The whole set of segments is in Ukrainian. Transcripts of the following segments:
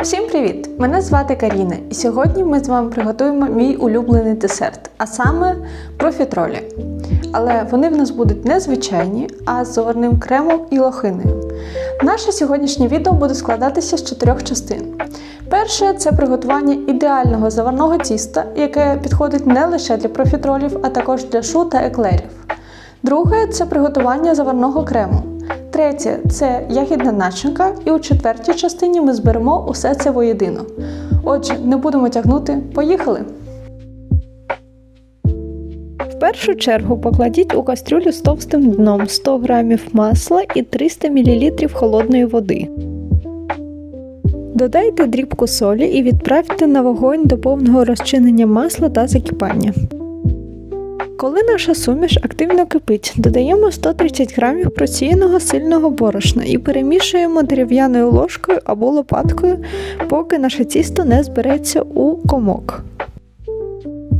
Всім привіт! Мене звати Каріна, і сьогодні ми з вами приготуємо мій улюблений десерт, а саме профітролі. Але вони в нас будуть не звичайні, а з заварним кремом і лохиною. Наше сьогоднішнє відео буде складатися з чотирьох частин. Перше це приготування ідеального заварного тіста, яке підходить не лише для профітролів, а також для шу та еклерів. Друге це приготування заварного крему. Третє це ягідна начинка, і у четвертій частині ми зберемо усе це воєдино. Отже, не будемо тягнути, поїхали! В першу чергу покладіть у кастрюлю з товстим дном 100 г масла і 300 мл холодної води. Додайте дрібку солі і відправте на вогонь до повного розчинення масла та закипання. Коли наша суміш активно кипить, додаємо 130 г просіяного сильного борошна і перемішуємо дерев'яною ложкою або лопаткою, поки наше тісто не збереться у комок.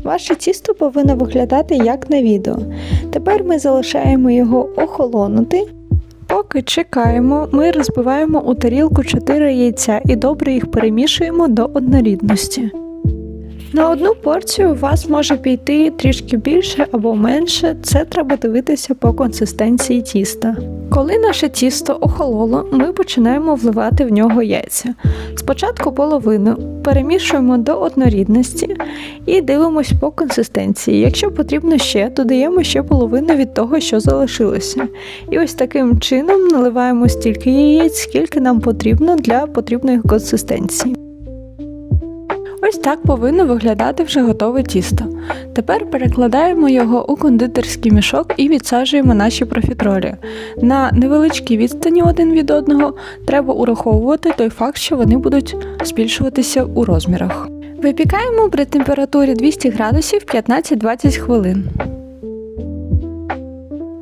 Ваше тісто повинно виглядати як на відео. Тепер ми залишаємо його охолонути. Поки чекаємо, ми розбиваємо у тарілку 4 яйця і добре їх перемішуємо до однорідності. На одну порцію у вас може піти трішки більше або менше, це треба дивитися по консистенції тіста. Коли наше тісто охололо, ми починаємо вливати в нього яйця. Спочатку половину перемішуємо до однорідності і дивимось по консистенції. Якщо потрібно ще, додаємо ще половину від того, що залишилося. І ось таким чином наливаємо стільки яєць, скільки нам потрібно для потрібної консистенції. Так повинно виглядати вже готове тісто. Тепер перекладаємо його у кондитерський мішок і відсаджуємо наші профітролі. На невеличкій відстані один від одного треба ураховувати той факт, що вони будуть збільшуватися у розмірах. Випікаємо при температурі 200 градусів 15-20 хвилин.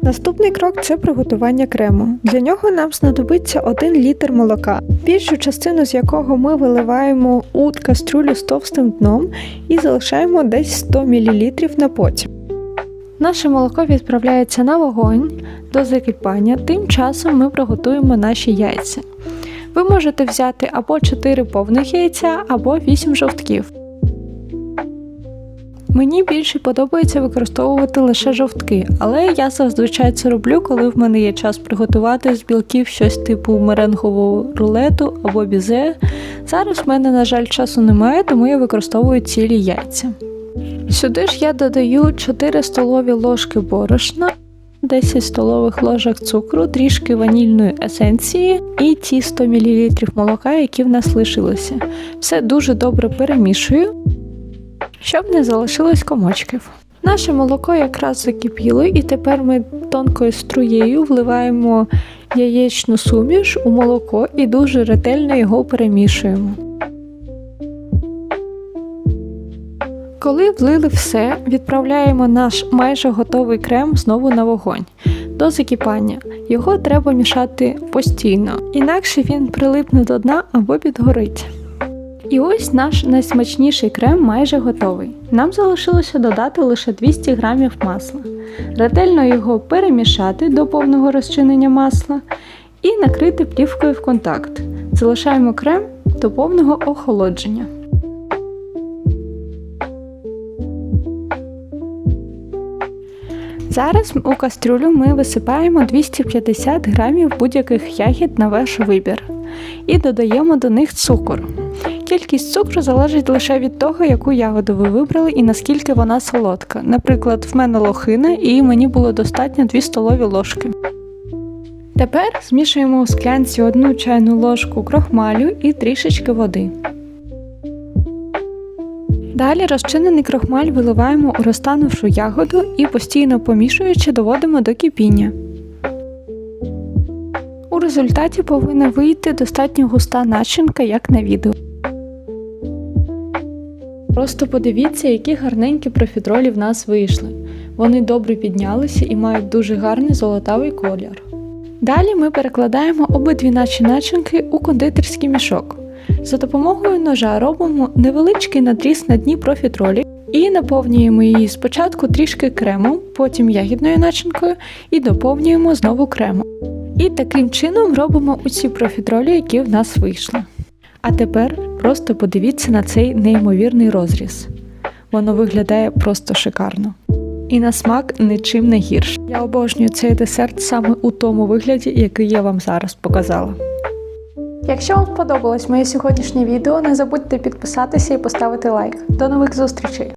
Наступний крок це приготування крему. Для нього нам знадобиться 1 літр молока, більшу частину з якого ми виливаємо у кастрюлю з товстим дном і залишаємо десь 100 мл на потім. Наше молоко відправляється на вогонь до закипання, тим часом ми приготуємо наші яйця. Ви можете взяти або 4 повних яйця, або 8 жовтків. Мені більше подобається використовувати лише жовтки, але я зазвичай це роблю, коли в мене є час приготувати з білків щось типу меренгового рулету або бізе. Зараз в мене, на жаль, часу немає, тому я використовую цілі яйця. Сюди ж я додаю 4 столові ложки борошна, 10 столових ложок цукру, трішки ванільної есенції і ті 100 мл молока, які в нас лишилися. Все дуже добре перемішую щоб не залишилось комочків. Наше молоко якраз закипіло, і тепер ми тонкою струєю вливаємо яєчну суміш у молоко і дуже ретельно його перемішуємо. Коли влили все, відправляємо наш майже готовий крем знову на вогонь до закипання. Його треба мішати постійно, інакше він прилипне до дна або підгорить. І ось наш найсмачніший крем майже готовий. Нам залишилося додати лише 200 г масла, ретельно його перемішати до повного розчинення масла і накрити плівкою в контакт. Залишаємо крем до повного охолодження. Зараз у кастрюлю ми висипаємо 250 г будь-яких ягід на ваш вибір і додаємо до них цукор. Кількість цукру залежить лише від того, яку ягоду ви вибрали і наскільки вона солодка. Наприклад, в мене лохина і мені було достатньо 2 столові ложки. Тепер змішуємо у склянці одну чайну ложку крохмалю і трішечки води. Далі розчинений крохмаль виливаємо у розтанувшу ягоду і постійно помішуючи доводимо до кипіння. У результаті повинна вийти достатньо густа начинка, як на відео. Просто подивіться, які гарненькі профітролі в нас вийшли. Вони добре піднялися і мають дуже гарний золотавий колір. Далі ми перекладаємо обидві наші начинки у кондитерський мішок. За допомогою ножа робимо невеличкий надріз на дні профітролі і наповнюємо її спочатку трішки кремом, потім ягідною начинкою і доповнюємо знову кремом. І таким чином робимо усі профітролі, які в нас вийшли. А тепер просто подивіться на цей неймовірний розріз. Воно виглядає просто шикарно. І на смак нічим не гірше. Я обожнюю цей десерт саме у тому вигляді, який я вам зараз показала. Якщо вам сподобалось моє сьогоднішнє відео, не забудьте підписатися і поставити лайк. До нових зустрічей!